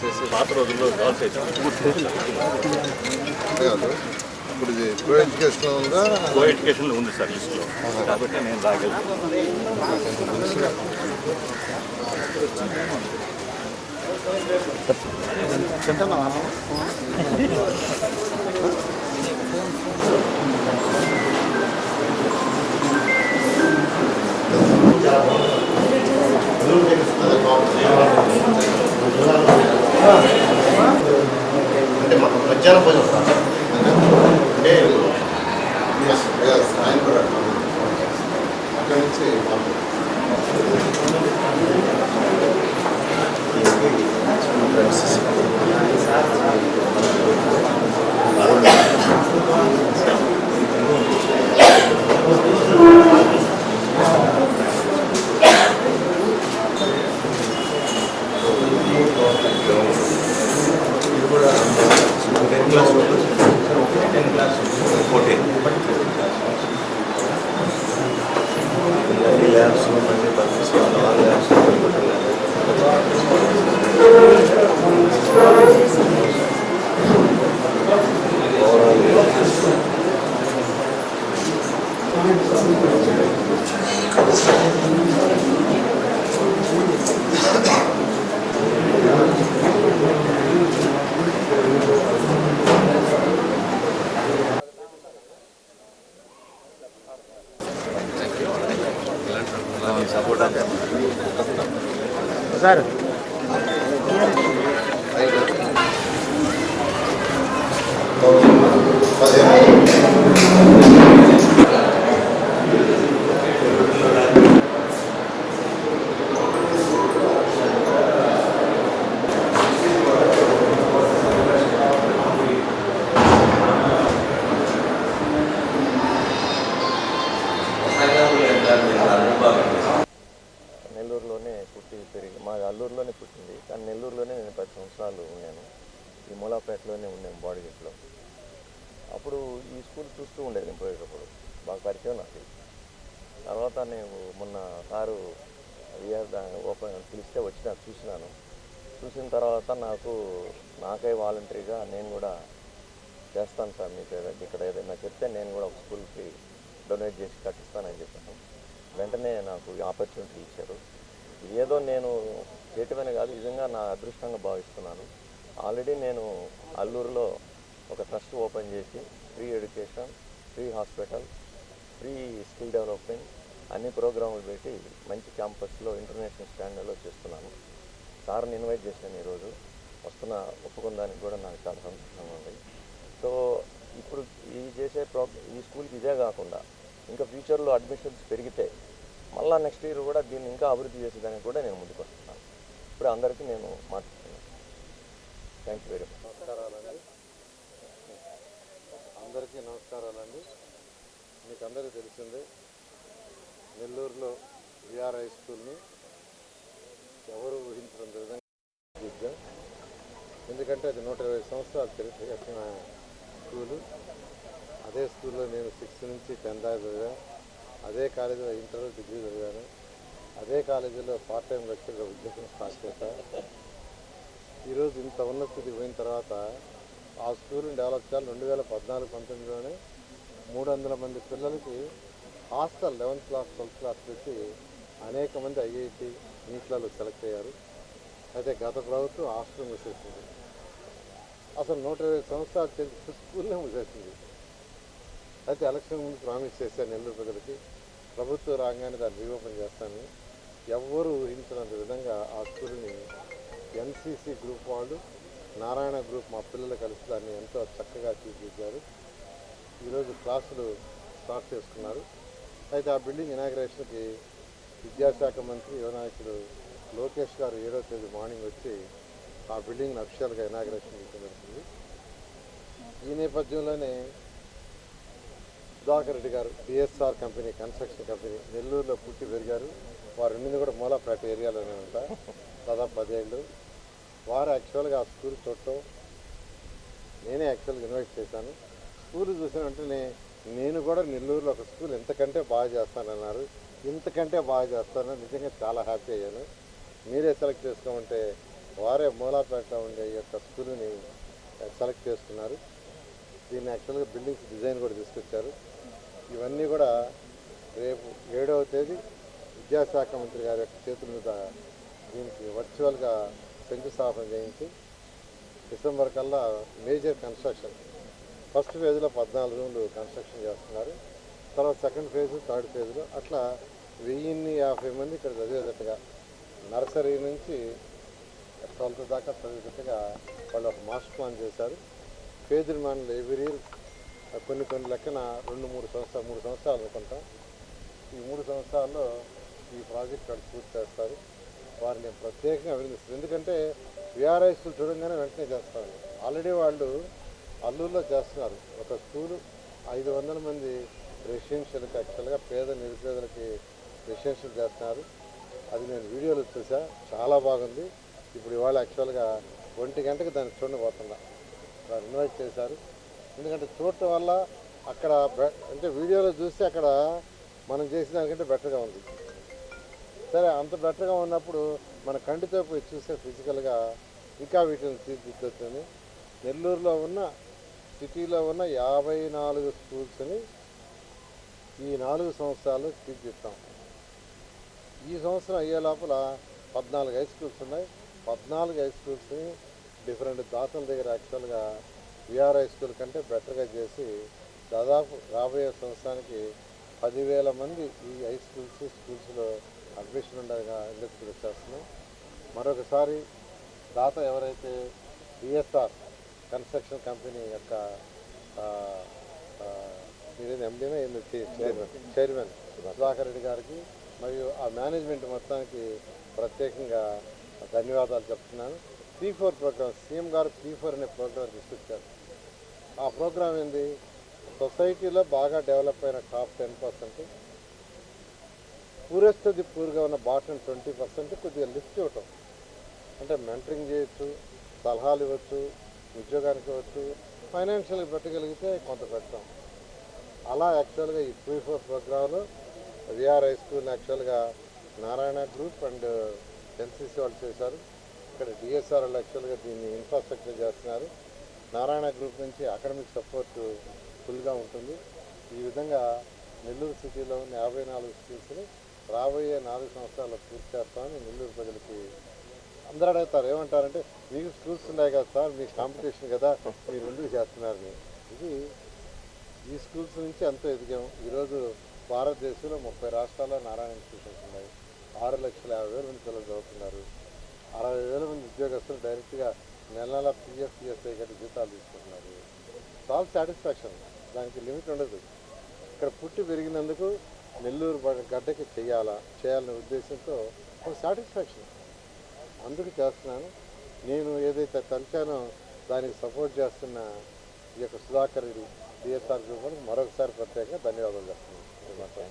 చేసి పాత రోజుల్లో గర్ల్స్ అయితే ఇప్పుడు ఇది ప్రో ఎడ్యుకేషన్ ఉందా కో ఎడ్యుకేషన్ ఉంది సార్ లిస్ట్లో కాబట్టి నేను రాగలను అంటే మాకు మధ్యాహ్నం భోజనం సార్ అంటే Yes, yes, ఆయన కూడా అక్కడి నుంచి మాకు ten class ten class fourteen labs మళ్ళీ పంపిస్తాను ఆల్ ల్యాబ్స్ సపోర్ట్ అంటే సార్ నెల్లూరులోనే పుట్టి పెరిగి మా అల్లూరులోనే పుట్టింది. కానీ నెల్లూరులోనే నేను పది సంవత్సరాలు ఉన్నాను. ఈ మూలాపేటలోనే ఉన్నాను బాడీగేట్లో అప్పుడు ఈ స్కూల్ చూస్తూ ఉండేది నేను పోయేటప్పుడు. బాగా పరిచయం నాకు. తర్వాత నేను మొన్న సారు విఆర్ ఓపెన్ పిలిస్తే వచ్చి నాకు చూసినాను. చూసిన తర్వాత నాకు నాకే వాలంటరీగా నేను కూడా చేస్తాను సార్ మీకు ఏదైనా ఇక్కడ ఏదైనా చెప్తే నేను కూడా ఒక స్కూల్కి డొనేట్ చేసి కట్టిస్తానని చెప్పాను. వెంటనే నాకు ఆపర్చునిటీ ఇచ్చారు. ఏదో నేను చేయటమనే కాదు నిజంగా నా అదృష్టంగా భావిస్తున్నాను. ఆల్రెడీ నేను అల్లూరులో ఒక ట్రస్ట్ ఓపెన్ చేసి free education free hospital free skill development అన్ని ప్రోగ్రాములు పెట్టి మంచి క్యాంపస్లో ఇంటర్నేషనల్ స్టాండర్డ్లో చేస్తున్నాను. సార్ని ఇన్వైట్ చేశాను ఈరోజు. వస్తున్న ఒప్పుకుందానికి కూడా నాకు చాలా సంతోషంగా ఉంది. సో ఇప్పుడు ఈ చేసే ప్రో ఈ స్కూల్కి ఇదే కాకుండా ఇంకా ఫ్యూచర్లో అడ్మిషన్స్ పెరిగితే మళ్ళీ నెక్స్ట్ ఇయర్ కూడా దీన్ని ఇంకా అభివృద్ధి చేసేదానికి కూడా నేను ముందుకు వస్తున్నాను. ఇప్పుడు అందరికీ నేను మాట్లాడుతున్నాను. థ్యాంక్ యూ వెరీ మచ్ నమస్కారాలండి. అందరికీ నమస్కారాలండి. మీకు అందరికీ తెలిసిందే నెల్లూరులో విఆర్ హై స్కూల్ని ఎవరు ఊహించడం విధంగా విద్య ఎందుకంటే అది నూట ఇరవై సంవత్సరాలు చరిత్ర కట్టిన స్కూలు. అదే స్కూల్లో నేను సిక్స్త్ నుంచి టెన్త్ దాకా అదే కాలేజీలో ఇంటర్ డిగ్రీ చదివాను. అదే కాలేజీలో పార్ట్ టైం లెక్చర్గా ఉద్యోగం స్టార్ట్ చేశాను ఈరోజు ఇంత ఉన్న స్థితికి పోయిన తర్వాత ఆ స్కూల్ని డెవలప్ చేయాలి. రెండు వేల పద్నాలుగు పంతొమ్మిదిలోనే మూడు వందల మంది పిల్లలకి hostel eleventh class twelfth class పెట్టి అనేక మంది ఐఐటి నీట్లలో సెలెక్ట్ అయ్యారు. అయితే గత ప్రభుత్వం హాస్టల్ మూసేసింది. అసలు నూట ఇరవై సంవత్సరాలు చేసి స్కూల్నే మూసేసింది. అయితే ఎలక్షన్ ముందు ప్రామిస్ చేశాను నెల్లూరు ప్రజలకి. ప్రభుత్వం రాగానే దాన్ని రీఓపెన్ చేస్తాను. ఎవ్వరూ ఊహించినంత విధంగా ఆ స్కూల్ని ఎన్సీసీ గ్రూప్ వాళ్ళు నారాయణ గ్రూప్ మా పిల్లలు కలిసి దాన్ని ఎంతో చక్కగా తీర్చిదిద్దారు. ఈరోజు క్లాసులు స్టార్ట్ చేసుకున్నారు. అయితే ఆ బిల్డింగ్ ఇనాగ్రేషన్కి విద్యాశాఖ మంత్రి యువనాయకుడు లోకేష్ గారు ఏడో తేదీ మార్నింగ్ వచ్చి ఆ బిల్డింగ్ని అఫిషియల్గా ఇనాగ్రేషన్ జరుగుతుంది. ఈ నేపథ్యంలోనే సుధాకర్ రెడ్డి గారు డిఎస్ఆర్ కంపెనీ కన్స్ట్రక్షన్ కంపెనీ నెల్లూరులో పుట్టి పెరిగారు. వారు ఉండింది కూడా మూలాపేట ఏరియాలోనే అంట దాదాపు పదేళ్ళు. వారు యాక్చువల్గా ఆ స్కూల్ చూడటం నేనే యాక్చువల్గా ఇన్వైట్ చేశాను. స్కూల్ చూసిన వెంటనే నేను కూడా నెల్లూరులో ఒక స్కూల్ ఎంతకంటే బాగా చేస్తానన్నారు. ఇంతకంటే బాగా చేస్తాను నిజంగా చాలా హ్యాపీ అయ్యాను. మీరే సెలెక్ట్ చేసుకోమంటే వారే మూలాపేటలో ఉండే ఈ యొక్క స్కూల్ని సెలెక్ట్ చేసుకున్నారు. దీన్ని యాక్చువల్గా బిల్డింగ్స్ డిజైన్ కూడా తీసుకొచ్చారు. ఇవన్నీ కూడా రేపు ఏడవ తేదీ విద్యాశాఖ మంత్రి గారి యొక్క చేతుల మీద దీనికి వర్చువల్గా శంకుస్థాపన చేయించి డిసెంబర్ కల్లా మేజర్ కన్స్ట్రక్షన్. ఫస్ట్ ఫేజ్లో పద్నాలుగు రూములు కన్స్ట్రక్షన్ చేస్తున్నారు. తర్వాత సెకండ్ ఫేజ్ థర్డ్ ఫేజ్లో అట్లా వెయ్యిన్ని యాభై మంది ఇక్కడ చదివేటట్టుగా నర్సరీ నుంచి ట్వెల్త్ దాకా చదివేటట్టుగా వాళ్ళు ఒక మాస్టర్ ప్లాన్ చేశారు. ఫేజ్డ్ లైబ్రరీ కొన్ని కొన్ని లెక్కన రెండు మూడు సంవత్సరాలు మూడు సంవత్సరాలు అనుకుంటాం. ఈ మూడు సంవత్సరాల్లో ఈ ప్రాజెక్ట్ వాళ్ళు పూర్తి చేస్తారు. వారిని ప్రత్యేకంగా అభినందిస్తారు ఎందుకంటే విఆర్ఐ స్కూల్ చూడంగానే వెంటనే చేస్తారు. ఆల్రెడీ వాళ్ళు అల్లూరులో చేస్తున్నారు. ఒక స్కూలు ఐదు వందల మంది రెసిడెన్షియల్కి యాక్చువల్గా పేద నిరుపేదలకి రెసిడెన్షియల్ చేస్తున్నారు. అది నేను వీడియోలో చూసా. చాలా బాగుంది. ఇప్పుడు ఇవాళ యాక్చువల్గా ఒంటి గంటకి దాన్ని చూడబోతున్నా. దాన్ని ఇన్వైట్ చేశారు. ఎందుకంటే చూడటం వల్ల అక్కడ అంటే వీడియోలో చూస్తే అక్కడ మనం చేసిన దానికంటే బెటర్గా ఉంది. సరే అంత బెటర్గా ఉన్నప్పుడు మన కంటితో పోయి చూస్తే ఫిజికల్గా ఇంకా వీటిని తీర్చిదిద్దుతుంది నెల్లూరులో ఉన్న సిటీలో ఉన్న యాభై నాలుగు స్కూల్స్ని ఈ నాలుగు సంవత్సరాలు తీర్చిస్తాం ఈ సంవత్సరం అయ్యే లోపల పద్నాలుగు హై స్కూల్స్ ఉన్నాయి. పద్నాలుగు హై స్కూల్స్ని డిఫరెంట్ దాతల దగ్గర యాక్చువల్గా విఆర్ హై స్కూల్ కంటే బెటర్గా చేసి దాదాపు రాబోయే సంవత్సరానికి పదివేల మంది ఈ హై స్కూల్స్ స్కూల్స్లో అడ్మిషన్ ఉండగా ఇండస్ట్రీ చేస్తున్నాం మరొకసారి దాత ఎవరైతే డిఎస్ఆర్ కన్స్ట్రక్షన్ కంపెనీ యొక్క ఆ, ఆ, మీరేది ఎండీనా చైర్మన్ చైర్మన్ సుధాకర్ రెడ్డి గారికి మరియు ఆ మేనేజ్మెంట్ మొత్తానికి ప్రత్యేకంగా ధన్యవాదాలు చెప్తున్నాను. పీ ఫోర్ ప్రోగ్రామ్ సీఎం గారు పీ ఫోర్ అనే ప్రోగ్రామ్ తీసుకొచ్చారు. ఆ ప్రోగ్రామ్ ఏంది? సొసైటీలో బాగా డెవలప్ అయిన top ten percent poorest the పూర్గా ఉన్న బాటం ట్వంటీ పర్సెంట్ కొద్దిగా లిఫ్ట్ ఇవ్వటం. అంటే మెంటరింగ్ చేయొచ్చు సలహాలు ఇవ్వచ్చు ఉద్యోగానికి ఇవ్వచ్చు ఫైనాన్షియల్గా పెట్టగలిగితే కొంత పెడతాం అలా యాక్చువల్గా ఈ పీ ఫోర్ ప్రోగ్రాంలో విఆర్ హై స్కూల్ యాక్చువల్గా నారాయణ గ్రూప్ అండ్ ఎన్సీసీ వాళ్ళు చేశారు. ఇక్కడ డిఎస్ఆర్ఎల్ యాక్చువల్గా దీన్ని ఇన్ఫ్రాస్ట్రక్చర్ చేస్తున్నారు. నారాయణ గ్రూప్ నుంచి అకాడమిక్ సపోర్ట్ ఫుల్గా ఉంటుంది. ఈ విధంగా నెల్లూరు సిటీలో ఉన్న యాభై నాలుగు స్కూల్స్ని రాబోయే నాలుగు సంవత్సరాల్లో పూర్తి చేస్తామని నెల్లూరు ప్రజలకి అందరూ అడుగుతారు. ఏమంటారంటే మీకు స్కూల్స్ ఉన్నాయి కదా సార్ మీకు కాంపిటీషన్ కదా మీరు ఎందుకు చేస్తున్నారని. ఇది ఈ స్కూల్స్ నుంచి ఎంతో ఎదిగాం. ఈరోజు భారతదేశంలో ముప్పై రాష్ట్రాల్లో నారాయణ ఇన్స్టిట్యూషన్స్ ఉన్నాయి. ఆరు లక్షల యాభై వేల మంది పిల్లలు చదువుతున్నారు. అరవై వేల మంది ఉద్యోగస్తులు డైరెక్ట్గా నెల నెల పిఎఫ్ పిఎస్ఐ గట్టి జీతాలు తీసుకుంటున్నారు. చాలా సాటిస్ఫాక్షన్ దానికి లిమిట్ ఉండదు. ఇక్కడ పుట్టి పెరిగినందుకు నెల్లూరు గడ్డకి చేయాలా చేయాలనే ఉద్దేశంతో ఒక సాటిస్ఫాక్షన్ అందుకు చేస్తున్నాను. నేను ఏదైతే తలిచానో దానికి సపోర్ట్ చేస్తున్న ఈ యొక్క సుధాకర్ రెడ్డి డిఎస్ఆర్ గ్రూప్ మరొకసారి ప్రత్యేకంగా ధన్యవాదాలు చేస్తున్నాను